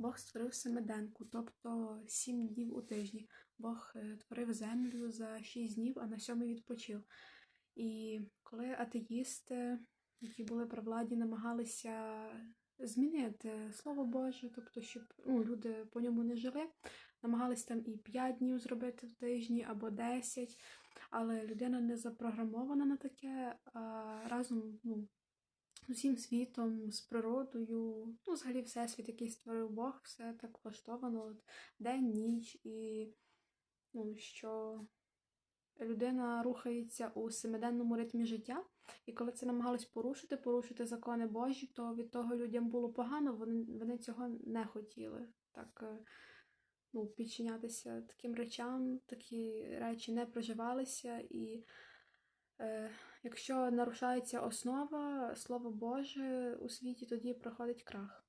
Бог створив семиденку, тобто сім днів у тижні. Бог е, творив землю за шість днів, а на сьомий відпочив. І коли атеїсти, які були при владі, намагалися змінити Слово Боже, тобто, щоб ну, люди по ньому не жили, намагались там і 5 днів зробити в тижні або 10, але людина не запрограмована на таке, а разом ну, з усім світом, з природою, ну, взагалі всесвіт, який створив Бог, все так влаштовано, от, день, ніч, і ну, що людина рухається у семиденному ритмі життя, і коли це намагались порушити, порушити закони Божі, то від того людям було погано, вони, вони цього не хотіли. Так, е, ну, підчинятися таким речам, такі речі не проживалися. І якщо нарушається основа, Слово Боже у світі, тоді проходить крах.